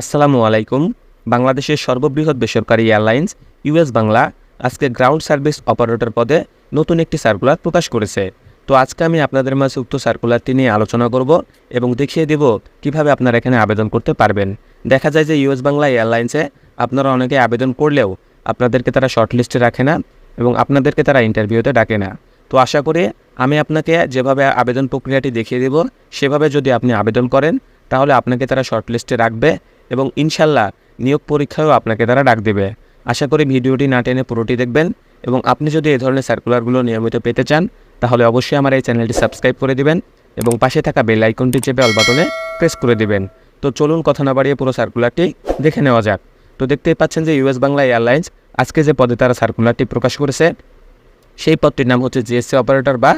আসসালামু আলাইকুম। বাংলাদেশের সর্ববৃহৎ বেসরকারি এয়ারলাইন্স ইউএস বাংলা আজকে গ্রাউন্ড সার্ভিস অপারেটর পদে নতুন একটি সার্কুলার প্রকাশ করেছে। তো আজকে আমি আপনাদের মাঝে উক্ত সার্কুলারটি নিয়ে আলোচনা করব এবং দেখিয়ে দেব কীভাবে আপনারা এখানে আবেদন করতে পারবেন। দেখা যায় যে ইউএস বাংলা এয়ারলাইন্সে আপনারা অনেকে আবেদন করলেও আপনাদেরকে তারা শর্টলিস্টে রাখে না এবং আপনাদেরকে তারা ইন্টারভিউতে ডাকে না। তো আশা করি আমি আপনাকে যেভাবে আবেদন প্রক্রিয়াটি দেখিয়ে দেব, সেভাবে যদি আপনি আবেদন করেন, তাহলে আপনাকে তারা শর্টলিস্টে রাখবে এবং ইনশাল্লাহ নিয়োগ পরীক্ষায়ও আপনাকে তারা ডাক দেবে। আশা করি ভিডিওটি না টেনে পুরোটি দেখবেন এবং আপনি যদি এই ধরনের সার্কুলারগুলো নিয়মিত পেতে চান, তাহলে অবশ্যই আমার এই চ্যানেলটি সাবস্ক্রাইব করে দিবেন এবং পাশে থাকা বেল আইকনটি চেপে অল বাটনে প্রেস করে দিবেন। তো চলুন কথা না বাড়িয়ে পুরো সার্কুলারটি দেখে নেওয়া যাক। তো দেখতেই পাচ্ছেন যে ইউএস বাংলা এয়ারলাইন্স আজকে যে পদে তারা সার্কুলারটি প্রকাশ করেছে, সেই পদটির নাম হচ্ছে জিএসসি অপারেটর বা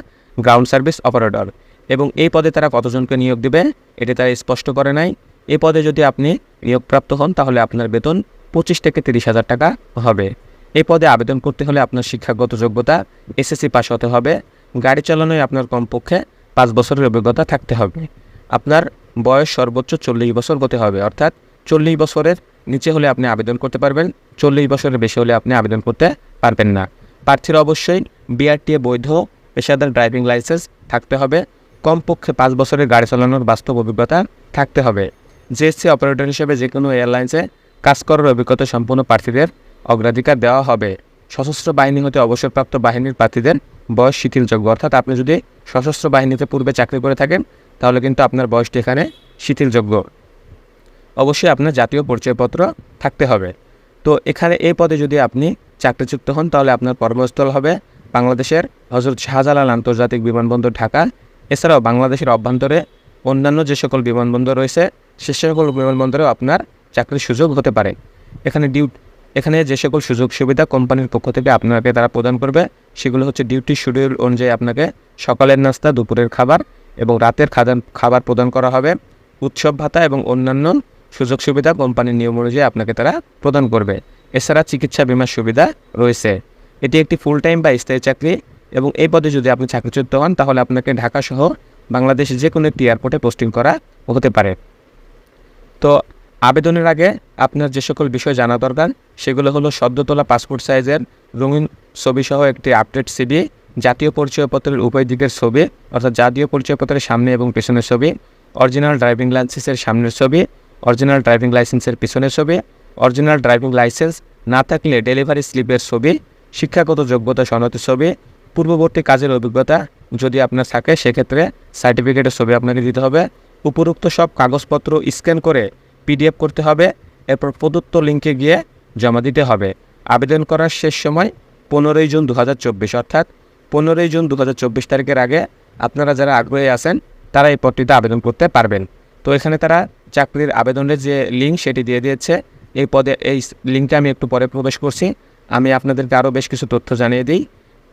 গ্রাউন্ড সার্ভিস অপারেটর এবং এই পদে তারা কতজনকে নিয়োগ দেবে, এটি তারা স্পষ্ট করে নাই। এই পদে যদি আপনি নিয়োগপ্রাপ্ত হন, তাহলে আপনার বেতন পঁচিশ থেকে তিরিশ হাজার টাকা হবে। এই পদে আবেদন করতে হলে আপনার শিক্ষাগত যোগ্যতা এসএসসি পাস হতে হবে। গাড়ি চালানোয় আপনার কমপক্ষে পাঁচ বছরের অভিজ্ঞতা থাকতে হবে। আপনার বয়স সর্বোচ্চ চল্লিশ বছর হতে হবে, অর্থাৎ চল্লিশ বছরের নিচে হলে আপনি আবেদন করতে পারবেন, চল্লিশ বছরের বেশি হলে আপনি আবেদন করতে পারবেন না। প্রার্থীরা অবশ্যই বিআরটিএ বৈধ পেশাদার ড্রাইভিং লাইসেন্স থাকতে হবে। কমপক্ষে পাঁচ বছরের গাড়ি চালানোর বাস্তব অভিজ্ঞতা থাকতে হবে। জিএসসি অপারেটর হিসেবে যে কোনো এয়ারলাইন্সে কাজ করার অভিজ্ঞতা সম্পন্ন প্রার্থীদের অগ্রাধিকার দেওয়া হবে। সশস্ত্র বাহিনী হতে অবসরপ্রাপ্ত বাহিনীর প্রার্থীদের বয়স শিথিলযোগ্য অর্থাৎ আপনি যদি সশস্ত্র বাহিনীতে পূর্বে চাকরি করে থাকেন, তাহলে কিন্তু আপনার বয়সটি এখানে শিথিলযোগ্য অবশ্যই আপনার জাতীয় পরিচয়পত্র থাকতে হবে। তো এখানে এই পদে যদি আপনি চাকরিযুক্ত হন, তাহলে আপনার কর্মস্থল হবে বাংলাদেশের হজরত শাহজালাল আন্তর্জাতিক বিমানবন্দর ঢাকা। এছাড়াও বাংলাদেশের অভ্যন্তরে অন্যান্য যে সকল বিমানবন্দর রয়েছে, সে সকল বিমানবন্দরেও আপনার চাকরির সুযোগ হতে পারে। এখানে ডিউ এখানে যে সকল সুযোগ সুবিধা কোম্পানির পক্ষ থেকে আপনাকে তারা প্রদান করবে, সেগুলো হচ্ছে ডিউটি শিডিউল অনুযায়ী আপনাকে সকালের নাস্তা, দুপুরের খাবার এবং রাতের খাদান খাবার প্রদান করা হবে। উৎসব ভাতা এবং অন্যান্য সুযোগ সুবিধা কোম্পানির নিয়ম অনুযায়ী আপনাকে তারা প্রদান করবে। এছাড়া চিকিৎসা বিমার সুবিধা রয়েছে। এটি একটি ফুল টাইম বা স্থায়ী চাকরি এবং এই পদে যদি আপনি চাকরিচ্যুত হন, তাহলে আপনাকে ঢাকা সহ বাংলাদেশের যে কোনো একটি এয়ারপোর্টে পোস্টিং করা হতে পারে। তো আবেদনের আগে আপনার যে সকল বিষয় জানা দরকার, সেগুলো হলো সদ্য তোলা পাসপোর্ট সাইজের রঙিন ছবিসহ একটি আপডেট সিডি জাতীয় পরিচয়পত্রের উভয় দিকের ছবি, অর্থাৎ জাতীয় পরিচয়পত্রের সামনে এবং পেছনের ছবি, অরিজিনাল ড্রাইভিং লাইসেন্সের সামনের ছবি, অরিজিনাল ড্রাইভিং লাইসেন্সের পিছনের ছবি, অরিজিনাল ড্রাইভিং লাইসেন্স না থাকলে ডেলিভারি স্লিপের ছবি, শিক্ষাগত যোগ্যতা সনদের ছবি পূর্ববর্তী কাজের অভিজ্ঞতা যদি আপনার থাকে, সেক্ষেত্রে সার্টিফিকেটের ছবি আপনাকে দিতে হবে। উপরোক্ত সব কাগজপত্র স্ক্যান করে পিডিএফ করতে হবে। এরপর প্রদত্ত লিঙ্কে গিয়ে জমা দিতে হবে। আবেদন করার শেষ সময় পনেরোই জুন দু হাজার চব্বিশ, অর্থাৎ পনেরোই জুন দু হাজার চব্বিশ তারিখের আগে আপনারা যারা আগ্রহী আছেন, তারা এই পদটিতে আবেদন করতে পারবেন। তো এখানে তারা চাকরির আবেদনের যে লিঙ্ক সেটি দিয়ে দিয়েছে। এই পদে, এই লিঙ্কটা আমি একটু পরে প্রবেশ করছি। আমি আপনাদেরকে আরও বেশ কিছু তথ্য জানিয়ে দিই।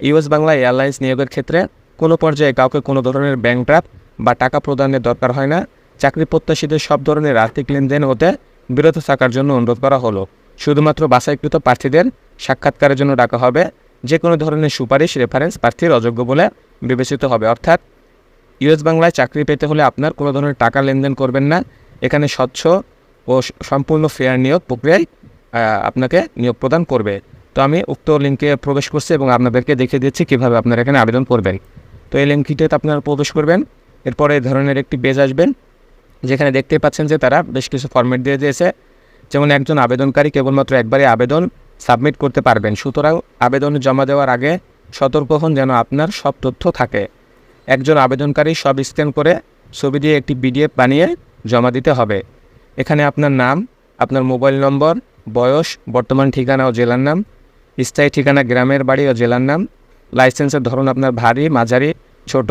ইউএস বাংলা এয়ারলাইন্স নিয়োগের ক্ষেত্রে কোনো পর্যায়ে কাউকে কোনো ধরনের ব্যাংক ড্রাফট বা টাকা প্রদানের দরকার হয় না। চাকরি প্রত্যাশীদের সব ধরনের আর্থিক লেনদেন হতে বিরত থাকার জন্য অনুরোধ করা হলো। শুধুমাত্র বাছাইকৃত প্রার্থীদের সাক্ষাৎকারের জন্য ডাকা হবে। যে কোনো ধরনের সুপারিশ রেফারেন্স প্রার্থীর অযোগ্য বলে বিবেচিত হবে। অর্থাৎ ইউএস বাংলায় চাকরি পেতে হলে আপনার কোনো ধরনের টাকা লেনদেন করবেন না। এখানে স্বচ্ছ ও সম্পূর্ণ ফেয়ার নিয়োগ প্রক্রিয়ায় আপনাকে নিয়োগ প্রদান করবে। তো আমি উক্ত লিঙ্কে প্রবেশ করছি এবং আপনাদেরকে দেখিয়ে দিচ্ছি কীভাবে আপনারা এখানে আবেদন করবেন। তো এই লিঙ্কটিতে আপনারা প্রবেশ করবেন, এরপরে এই ধরনের একটি পেজ আসবেন যেখানে দেখতে পাচ্ছেন যে তারা বেশ কিছু ফর্মেট দিয়ে দিয়েছে। যেমন একজন আবেদনকারী কেবলমাত্র একবারই আবেদন সাবমিট করতে পারবেন, সুতরাং আবেদন জমা দেওয়ার আগে সতর্ক হন যেন আপনার সব তথ্য থাকে। একজন আবেদনকারী সব স্ক্যান করে ছবি দিয়ে একটি পিডিএফ বানিয়ে জমা দিতে হবে। এখানে আপনার নাম, আপনার মোবাইল নম্বর বয়স, বর্তমান ঠিকানা ও জেলার নাম স্থায়ী ঠিকানা গ্রামের বাড়ি ও জেলার নাম। লাইসেন্সের ধরন আপনার ভারী, মাঝারি, ছোট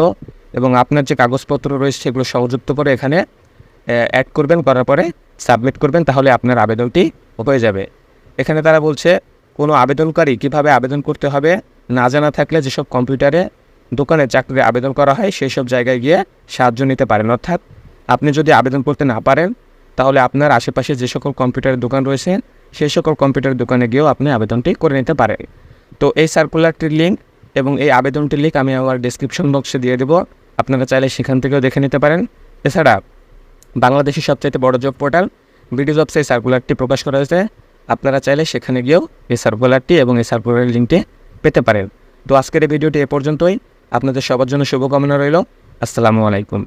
এবং আপনার যে কাগজপত্র রয়েছে সেগুলো সংযুক্ত করে এখানে অ্যাড করবেন, করার পরে সাবমিট করবেন, তাহলে আপনার আবেদনটি হয়ে যাবে। এখানে তারা বলছে, কোনো আবেদনকারী কীভাবে আবেদন করতে হবে না জানা থাকলে যেসব কম্পিউটারে দোকানে চাকরির আবেদন করা হয় সেই সব জায়গায় গিয়ে সাহায্য নিতে পারেন। অর্থাৎ আপনি যদি আবেদন করতে না পারেন, তাহলে আপনার আশেপাশে যে সকল কম্পিউটারের দোকান রয়েছে সেই সকল কম্পিউটার দোকানে গিয়েও আপনি আবেদনটি করে নিতে পারেন। তো এই সার্কুলারটির লিঙ্ক এবং এই আবেদনটির লিঙ্ক আমি আমার ডিসক্রিপশন বক্সে দিয়ে দেবো। আপনারা চাইলে সেখান থেকেও দেখে নিতে পারেন। এছাড়া বাংলাদেশের সবচাইতে বড় জব পোর্টাল বিডি জবসে এই সার্কুলারটি প্রকাশ করা হয়েছে। আপনারা চাইলে সেখানে গিয়েও এই সার্কুলারটি এবং এই সার্কুলারের লিঙ্কটি পেতে পারেন। তো আজকের এই ভিডিওটি এ পর্যন্তই। আপনাদের সবার জন্য শুভকামনা রইল। আসসালামু আলাইকুম।